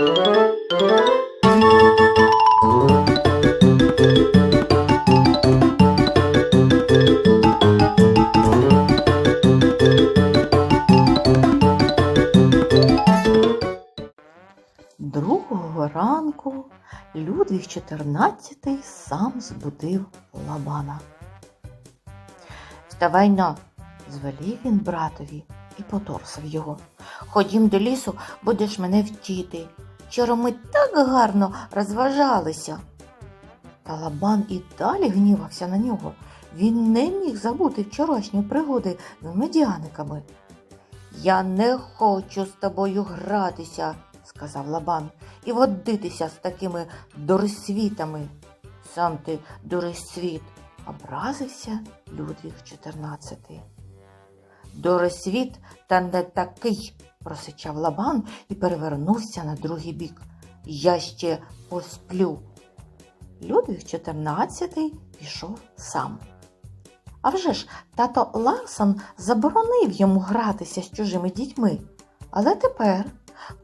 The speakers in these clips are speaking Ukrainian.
Другого ранку Людвіг XIV сам збудив Лабана. Вставай но, звелів він братові і поторсив його. Ходім до лісу, будеш мене вчити. Вчора ми так гарно розважалися. Та Лабан і далі гнівався на нього. Він не міг забути вчорашні пригоди з медіаниками. Я не хочу з тобою гратися, сказав Лабан, і водитися з такими дурисвітами. Сам ти дурисвіт, образився Людвіг XIV. Дурисвіт та не такий, просичав Лабан і перевернувся на другий бік. Я ще посплю. Людвіг XIV пішов сам. А вже ж тато Ларсон заборонив йому гратися з чужими дітьми. Але тепер,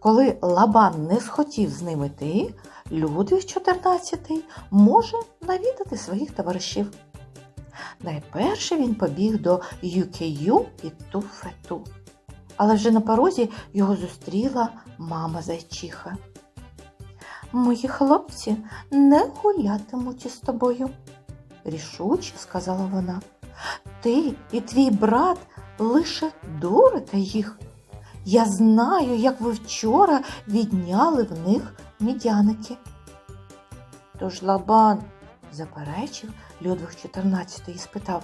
коли Лабан не схотів з ними йти, Людвіг XIV може навідати своїх товаришів. Найперше він побіг до Юкею і Туфету. Але вже на порозі його зустріла мама зайчиха. Мої хлопці не гулятимуть із тобою, рішуче сказала вона. Ти і твій брат лише дурите їх. Я знаю, як ви вчора відняли в них мідяники. Тож Лабан, заперечив Людвиг XIV і спитав,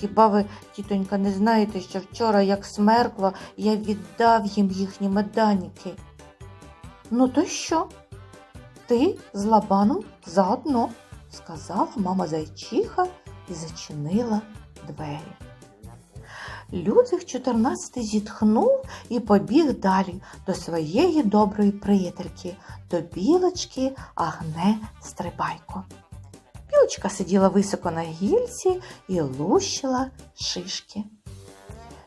хіба ви, тітонька, не знаєте, що вчора, як смеркла, я віддав їм їхні меданіки? Ну, то що? Ти з Лабаном заодно, сказала мама зайчиха і зачинила двері. Людвиг XIV зітхнув і побіг далі до своєї доброї приятельки, до білочки Агне Стрибайко. Білочка сиділа високо на гільці і лущила шишки.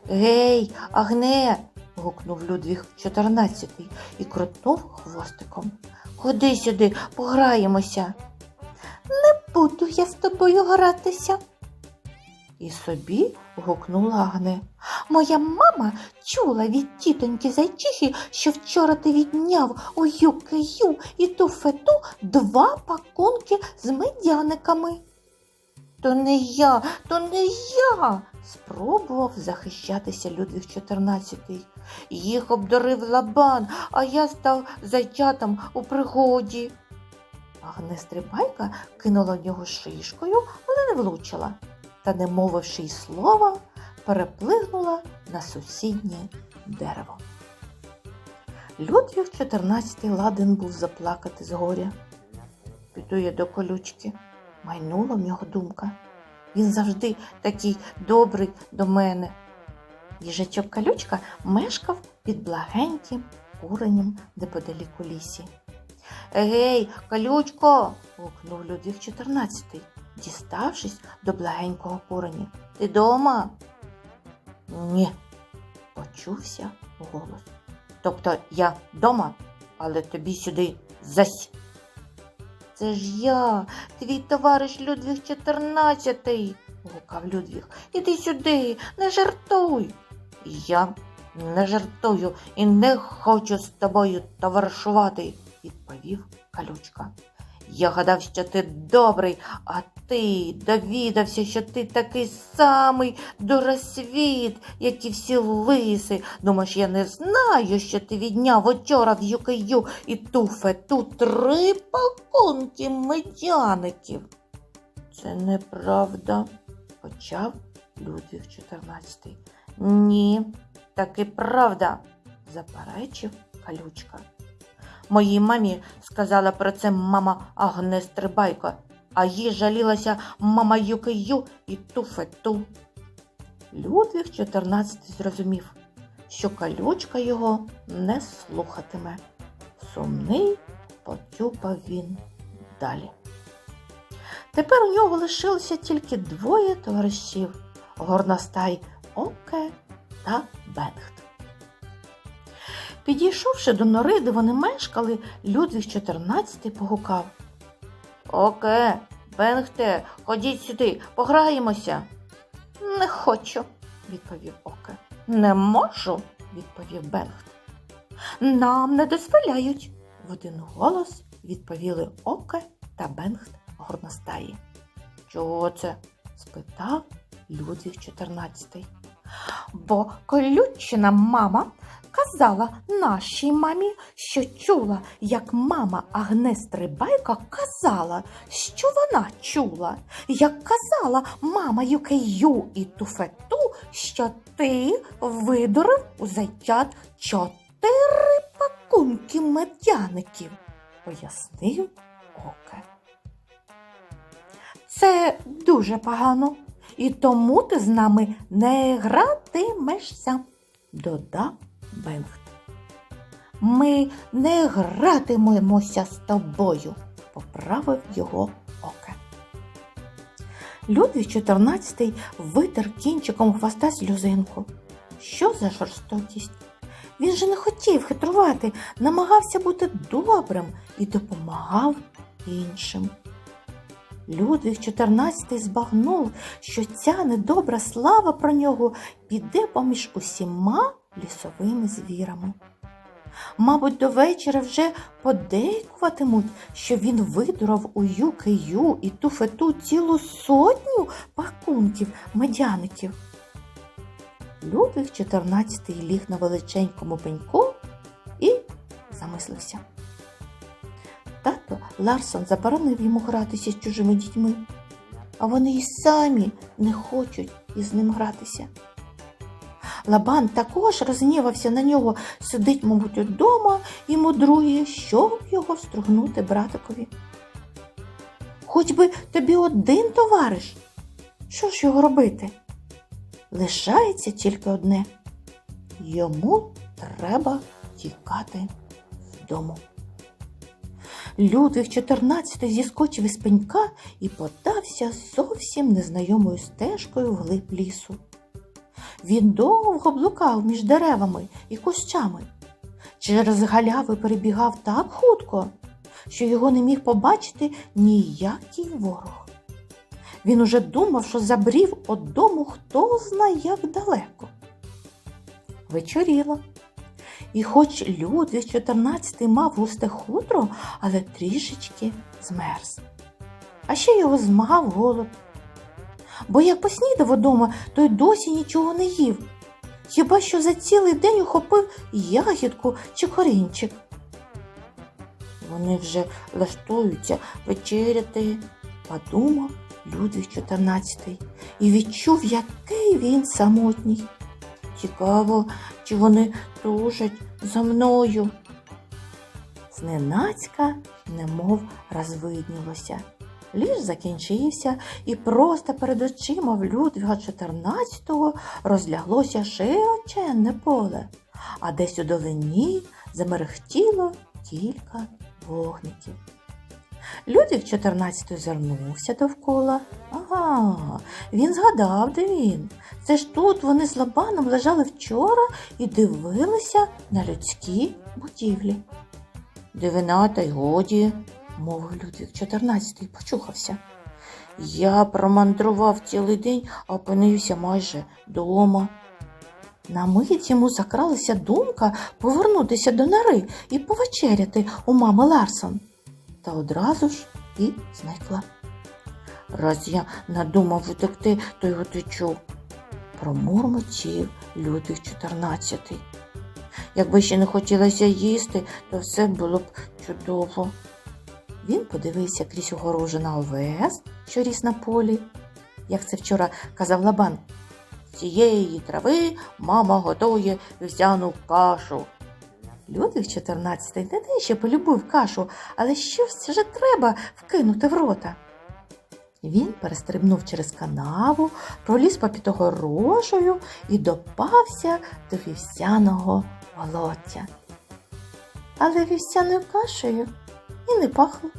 Гей, Агне. гукнув Людвіг чотирнадцятий і крутнув хвостиком. Ходи сюди, пограємося. Не буду я з тобою гратися. І собі гукнула Агне. Моя мама чула від тітоньки зайчихи, що вчора ти відняв у юкею і ту фету два пакунки з медяниками. То не я, то не я, спробував захищатися Людвіг XIV. Їх обдарив лабан, а я став зайчатом у пригоді. Агне Стрибайка кинула в нього шишкою, але не влучила та, не мовивши й слова, переплигнула на сусіднє дерево. Людвіг XIV ладен був заплакати з горя. Піду я до колючки, майнула в нього думка. Він завжди такий добрий до мене. Їжачок колючка мешкав під благеньким куренем неподалік у лісі. Егей, колючко. гукнув Людвіг XIV діставшись до благенького куреня. Ти дома? Ні, почувся голос. Тобто я дома, але тобі сюди зась. Це ж я, твій товариш Людвіг XIV, гукав Людвіг. Іди сюди, не жартуй. Я не жартую і не хочу з тобою товаришувати, відповів калючка. Я гадав, що ти добрий, а ти довідався, що ти такий самий дуросвіт, як і всі лиси. Думаєш, я не знаю, що ти відняв учора в юкаю і туфе тут три пакунки медяників. Це неправда, почав Людвіг XIV. Ні, таки правда, заперечив калючка. Моїй мамі сказала про це мама Агне Стрибайко, а їй жалілася мама Юкию і Туфету. Людвіг XIV зрозумів, що калючка його не слухатиме. Сумний потюпав він далі. Тепер у нього лишилося тільки двоє товаришів горностай Оке та Бенгт. Підійшовши до нори, де вони мешкали, Людвіг XIV погукав. Оке, Бенгте, ходіть сюди, пограємося. Не хочу, відповів Оке. Не можу, відповів Бенгт. Нам не дозволяють. В один голос відповіли Оке та Бенгт горностаї. Чого це? спитав Людвіг XIV. Бо колючина мама казала нашій мамі, що чула, як мама Агнес Трибайка казала, що вона чула, як казала мама Юкею і Туфету, що ти видурив у зайчат чотири пакунки медяників, пояснив Оке. Це дуже погано, і тому ти з нами не гратимешся, додав Бенгт. Ми не гратимемося з тобою, поправив його Оке. Людвig XIV витер кінчиком хвоста сльозинку. Що за жорстокість? Він же не хотів хитрувати, намагався бути добрим і допомагав іншим. Людвиг XIV збагнув, що ця недобра слава про нього піде поміж усіма лісовими звірами. Мабуть, до вечора вже подейкуватимуть, що він видурав у Юкею і туфету цілу сотню пакунків медяників. Людвиг XIV ліг на величенькому пеньку і замислився. Тато Ларсон заборонив йому гратися з чужими дітьми, а вони й самі не хочуть із ним гратися. Лабан також рознівався на нього, сидить, мабуть, удома і мудрує, щоб його встругнути братикові. Хоч би тобі один товариш, що ж його робити? Лишається тільки одне йому треба тікати з дому. Людвиг XIV зіскочив із пенька і подався зовсім незнайомою стежкою вглиб лісу. Він довго блукав між деревами і кущами. Через галяви перебігав так хутко, що його не міг побачити ніякий ворог. Він уже думав, що забрів од дому хто знає як далеко. Вечоріло. І хоч Людвиг XIV мав густе хутро, але трішечки змерз. А ще його змагав голод. Бо як поснідав удома, то й досі нічого не їв. Хіба що за цілий день ухопив ягідку чи корінчик. Вони вже влаштуються вечеряти, подумав Людвиг XIV і відчув, який він самотній. Цікаво, чи вони тужать за мною. Зненацька, немов розвиднілося. Ліс закінчився, і просто перед очима в Людвіга XIV розляглося широченне поле, а десь у долині замерехтіло кілька вогників. Людвиг XIV звернувся довкола. Ага, він згадав, де він. Це ж тут вони з Лабаном лежали вчора і дивилися на людські будівлі. Дивина та й годі, мовив XIV і почухався. Я промандрував цілий день, а опинився майже дома. На мить йому закралася думка повернутися до нори і повечеряти у мами Ларсон. Та одразу ж і зникла. Раз я надумав утекти, то й утечу, промурмотів Людвиг XIV. Якби ще не хотілося їсти, то все було б чудово. Він подивився крізь огорожу на овес, що ріс на полі. Як це вчора казав Лабан, з цієї трави мама готує вівсяну кашу. Людвиг XIV не те ще полюбив кашу, але щось вже треба вкинути в рота. Він перестрибнув через канаву, проліз попід огорожею і допався до вівсяного волоття. Але вівсяною кашею і не пахло.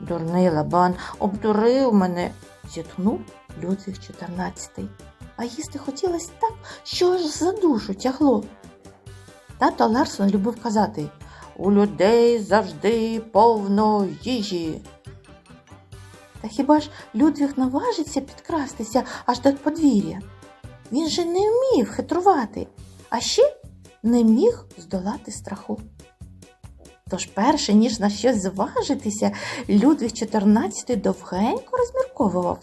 Дурний лабан обдурив мене, зітхнув Людвиг XIV. А їсти хотілося так, що аж за душу тягло. Тато Ларсон любив казати У людей завжди повно їжі. Та хіба ж Людвіг наважиться підкрастися аж до подвір'я? Він же не вмів хитрувати, а ще не міг здолати страху. Тож, перше, ніж на щось зважитися, Людвіг XIV довгенько розмірковував.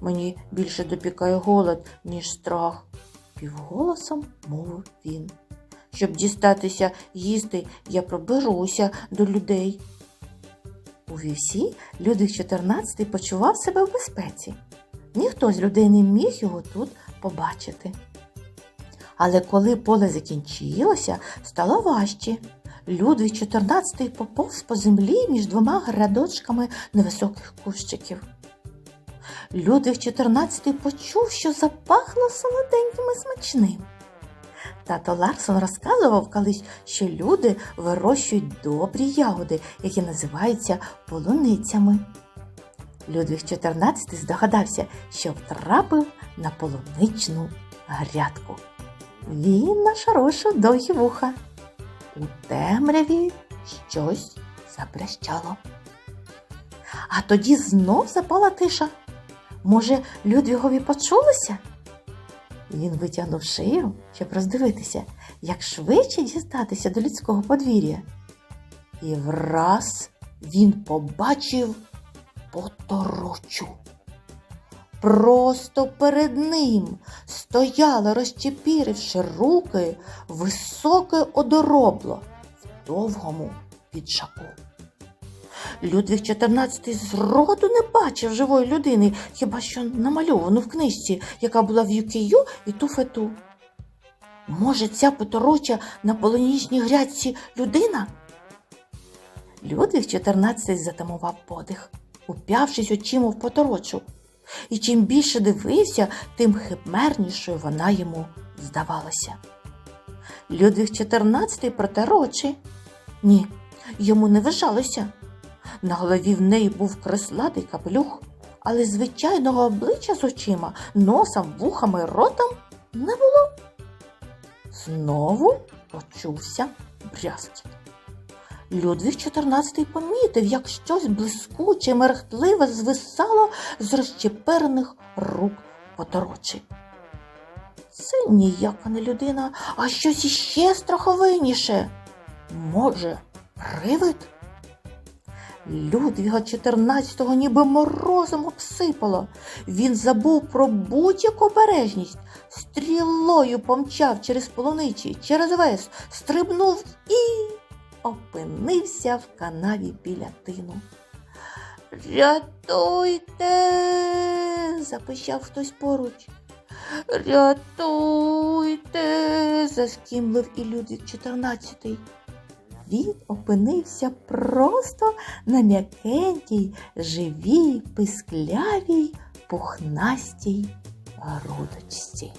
Мені більше допікає голод, ніж страх, півголосом мовив він. Щоб дістатися їсти, я проберуся до людей. У вівсі Людвіг XIV почував себе в безпеці. Ніхто з людей не міг його тут побачити. Але коли поле закінчилося, стало важче. Людвіг XIV поповз по землі між двома грядочками невисоких кущиків. Людвіг XIV почув, що запахло солоденьким і смачним. Тато Ларсон розказував колись, що люди вирощують добрі ягоди, які називаються полуницями. Людвіг XIV здогадався, що втрапив на полуничну грядку. Він нашорошив довгі вуха. У темряві щось забрещало. А тоді знов запала тиша. Може, Людвігові почулося? Він витягнув шию, щоб роздивитися, як швидше дістатися до людського подвір'я. І враз він побачив поторочу. Просто перед ним стояло, розчепіривши руки, високе одоробло в довгому піджаку. Людвіг XIV зроду не бачив живої людини, хіба що намальовану в книжці, яка була в Юкію і туфету. Може, ця потороча на полонічній грядці людина? Людвіг XIV затамував подих, уп'явшись очима в поторочу. І чим більше дивився, тим химернішою вона йому здавалася. Людвіг XIV протер очі. Ні, йому не вважалося. На голові в неї був креслатий капелюх, але звичайного обличчя з очима, носом, вухами, ротом не було. Знову почувся брязкіт. Людвіг XIV помітив, як щось блискуче, мерехтливе звисало з розчеперених рук поторочі. Це ніяка не людина, а щось іще страховиніше. Може, привид? Людвіга XIV ніби морозом обсипало. Він забув про будь-яку обережність, стрілою помчав через полуничі, через вес, стрибнув і опинився в канаві біля тину. Рятуйте, запищав хтось поруч. Рятуйте, заскімлив і Людвіг XIV. Він опинився просто на м'якенькій, живій, писклявій, пухнастій грудочці.